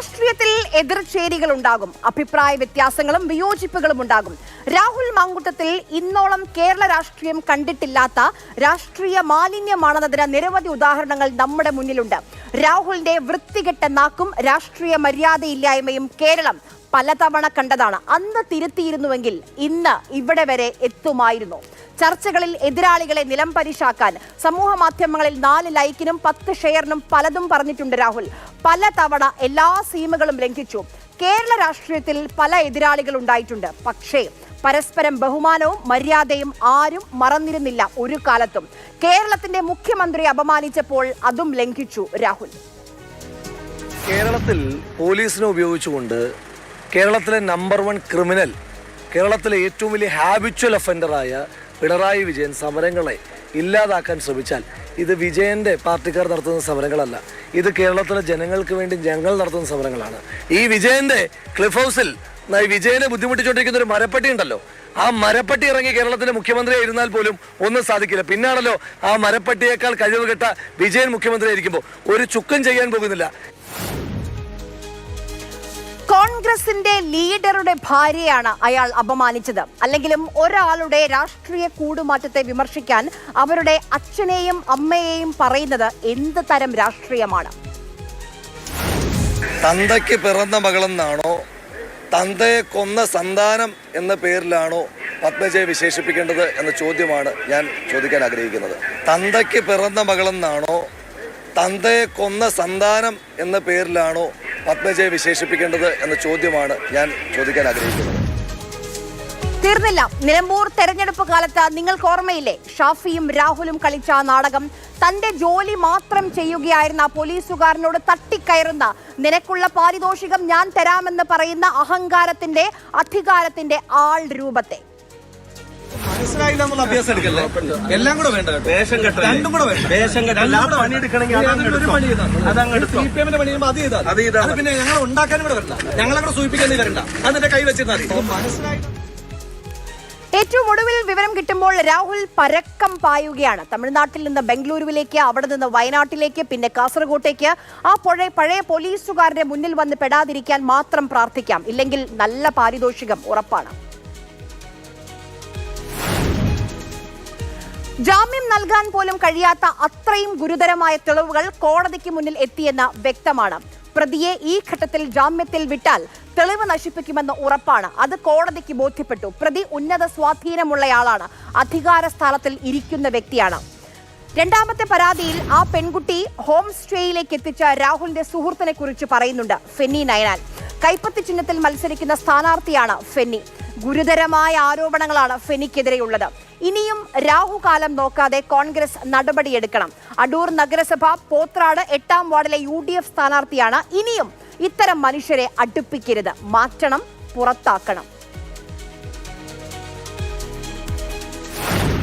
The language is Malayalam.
രാഷ്ട്രീയത്തിൽ എതിർചേരികൾ ഉണ്ടാകും അഭിപ്രായ വ്യത്യാസങ്ങളും വിയോജിപ്പുകളും ഉണ്ടാകും. രാഹുൽ മാങ്കുട്ടത്തിൽ ഇന്നോളം കേരള രാഷ്ട്രീയം കണ്ടിട്ടില്ലാത്ത രാഷ്ട്രീയ മാലിന്യമാണെന്നതിന് നിരവധി ഉദാഹരണങ്ങൾ നമ്മുടെ മുന്നിലുണ്ട്. രാഹുലിന്റെ വൃത്തികെട്ട നാക്കും രാഷ്ട്രീയ മര്യാദയില്ലായ്മയും കേരളം പലതവണ കണ്ടതാണ്. അന്ന് തിരുത്തിയിരുന്നുവെങ്കിൽ ഇന്ന് ഇവിടെ വരെ എത്തുമായിരുന്നു. ചർച്ചകളിൽ എതിരാളികളെ നിലം പരിശാക്കാൻ സമൂഹ മാധ്യമങ്ങളിൽ നാല് ലൈക്കിനും പത്ത് ഷെയറിനും പലതും പറഞ്ഞിട്ടുണ്ട് രാഹുൽ. പലതവണ എല്ലാ സീമകളും ലംഘിച്ചു. കേരള രാഷ്ട്രീയത്തിൽ പല എതിരാളികൾ ഉണ്ടായിട്ടുണ്ട്. പക്ഷേ പരസ്പരം ബഹുമാനവും മര്യാദയും ആരും മറന്നിരുന്നില്ല ഒരു കാലത്തും. കേരളത്തിന്റെ മുഖ്യമന്ത്രി അപമാനിച്ചപ്പോൾ അതും ലംഘിച്ചു രാഹുൽ. കേരളത്തിൽ പോലീസിനെ ഉപയോഗിച്ചുകൊണ്ട് കേരളത്തിലെ നമ്പർ വൺ ക്രിമിനൽ കേരളത്തിലെ ഏറ്റവും വലിയ ഹാബിച്വൽ ഒഫൻഡറായ പിണറായി വിജയൻ സമരങ്ങളെ ഇല്ലാതാക്കാൻ ശ്രമിച്ചാൽ ഇത് വിജയന്റെ പാർട്ടിക്കാർ നടത്തുന്ന സമരങ്ങളല്ല. ഇത് കേരളത്തിലെ ജനങ്ങൾക്ക് വേണ്ടി ഞങ്ങൾ നടത്തുന്ന സമരങ്ങളാണ്. ഈ വിജയന്റെ ക്ലിഫ് ഹൗസിൽ വിജയനെ ബുദ്ധിമുട്ടിച്ചുകൊണ്ടിരിക്കുന്ന ഒരു മരപ്പട്ടി ഉണ്ടല്ലോ. ആ മരപ്പട്ടി ഇറങ്ങി കേരളത്തിന്റെ മുഖ്യമന്ത്രി ഇരുന്നാൽ പോലും ഒന്നും സാധിക്കില്ല. പിന്നാണല്ലോ ആ മരപ്പട്ടിയേക്കാൾ കഴിവ് കെട്ട വിജയൻ മുഖ്യമന്ത്രി ആയിരിക്കുമ്പോൾ ഒരു ചുക്കും ചെയ്യാൻ പോകുന്നില്ല. കോൺഗ്രസിന്റെ ലീഡറുടെ ഭാര്യയാണ് അയാൾ അപമാനിച്ചത്. അല്ലെങ്കിലും ഒരാളുടെ രാഷ്ട്രീയ കൂടുമാറ്റത്തെ വിമർശിക്കാൻ അവരുടെ അച്ഛനെയും അമ്മയെയും പറയുന്നത് എന്ത് തരം രാഷ്ട്രീയമാണ്? തന്തയ്ക്ക് പിറന്ന മകളെന്നാണോ തന്തയെ കൊന്ന സന്താനം എന്ന പേരിലാണോ പത്മജയെ വിശേഷിപ്പിക്കേണ്ടത് എന്ന ചോദ്യമാണ് ഞാൻ ചോദിക്കാൻ ആഗ്രഹിക്കുന്നത്. തന്തയ്ക്ക് പിറന്ന മകളെന്നാണോ തന്തയെ കൊന്ന സന്താനം എന്ന പേരിലാണോ പത്മജയെ വിശേഷിപ്പിക്കേണ്ടത് എന്ന ചോദ്യമാണ് ഞാൻ ചോദിക്കാൻ ആഗ്രഹിക്കുന്നത്. തീർന്നില്ല. നിലമ്പൂർ തെരഞ്ഞെടുപ്പ് കാലത്ത് നിങ്ങൾക്ക് ഓർമ്മയില്ലേ? ഷാഫിയും രാഹുലും കളിച്ച നാടകം. തന്റെ ജോലി മാത്രം ചെയ്യുകയായിരുന്ന പോലീസുകാരനോട് തട്ടിക്കയറുന്ന നിനക്കുള്ള പാരിതോഷികം ഞാൻ തരാമെന്ന് പറയുന്ന അഹങ്കാരത്തിന്റെ അധികാരത്തിന്റെ ആൾ രൂപത്തെ. മനസ്സിലായില്ല എന്നുള്ള അഭ്യാസം എടുക്കല്ലേ? എല്ലാം കൂടെ വേണ്ട കേട്ടോ. വേഷം കെട്ടൽ രണ്ടും കൂടെ വേണ്ട. വേഷം കെട്ടൽ രണ്ടും കൂടെ പണി. എടുക്കണമെങ്കിൽ അതങ്ങ്. സി പി എമ്മിന്റെ പണി അത് ചെയ്താൽ അത് ചെയ്താൽ പിന്നെ ഞങ്ങൾ ഉണ്ടാക്കാനും കൂടെ വരണ്ട ഞങ്ങളെ കൂടെ സൂചിപ്പിക്കാൻ വരണ്ട അതിന്റെ കൈ വെച്ചിരുന്നാൽ മതി. ഇത് മനസ്സിലായി? ഏറ്റവും ഒടുവിൽ വിവരം കിട്ടുമ്പോൾ രാഹുൽ പരക്കം പായുകയാണ്. തമിഴ്നാട്ടിൽ നിന്ന് ബംഗളൂരുവിലേക്ക് അവിടെ നിന്ന് വയനാട്ടിലേക്ക് പിന്നെ കാസർഗോട്ടേക്ക്. ആ പുഴ പഴയ പോലീസുകാരുടെ മുന്നിൽ വന്ന് പെടാതിരിക്കാൻ മാത്രം പ്രാർത്ഥിക്കാം. ഇല്ലെങ്കിൽ നല്ല പാരിതോഷികം ഉറപ്പാണ്. ജാമ്യം നൽകാൻ പോലും കഴിയാത്ത അത്രയും ഗുരുതരമായ തെളിവുകൾ കോടതിക്ക് മുന്നിൽ എത്തിയെന്ന് വ്യക്തമാണ്. പ്രതിയെ ഈ ഘട്ടത്തിൽ ജാമ്യത്തിൽ വിട്ടാൽ തെളിവ് നശിപ്പിക്കുമെന്ന് ഉറപ്പാണ്. അത് കോടതിക്ക് ബോധ്യപ്പെട്ടു. പ്രതി ഉന്നത സ്വാധീനമുള്ളയാളാണ്. അധികാര സ്ഥാനത്തിൽ ഇരിക്കുന്ന വ്യക്തിയാണ്. രണ്ടാമത്തെ പരാതിയിൽ ആ പെൺകുട്ടി ഹോം സ്റ്റേയിലേക്ക് എത്തിച്ച രാഹുലിന്റെ സുഹൃത്തിനെ കുറിച്ച് പറയുന്നുണ്ട് ഫെന്നി നയനാൽ. കൈപ്പത്തി ചിഹ്നത്തിൽ മത്സരിക്കുന്ന സ്ഥാനാർത്ഥിയാണ് ഫെന്നി. ഗുരുതരമായ ആരോപണങ്ങളാണ് ഫെനിക്കെതിരെയുള്ളത്. ഇനിയും രാഹുകാലം നോക്കാതെ കോൺഗ്രസ് നടപടിയെടുക്കണം. അടൂർ നഗരസഭ പോത്രാട് എട്ടാം വാർഡിലെ യു ഡി എഫ് സ്ഥാനാർത്ഥിയാണ് ഇനിയും ഇത്തരം മനുഷ്യരെ അടുപ്പിക്കരുത്. മാറ്റണം പുറത്താക്കണം.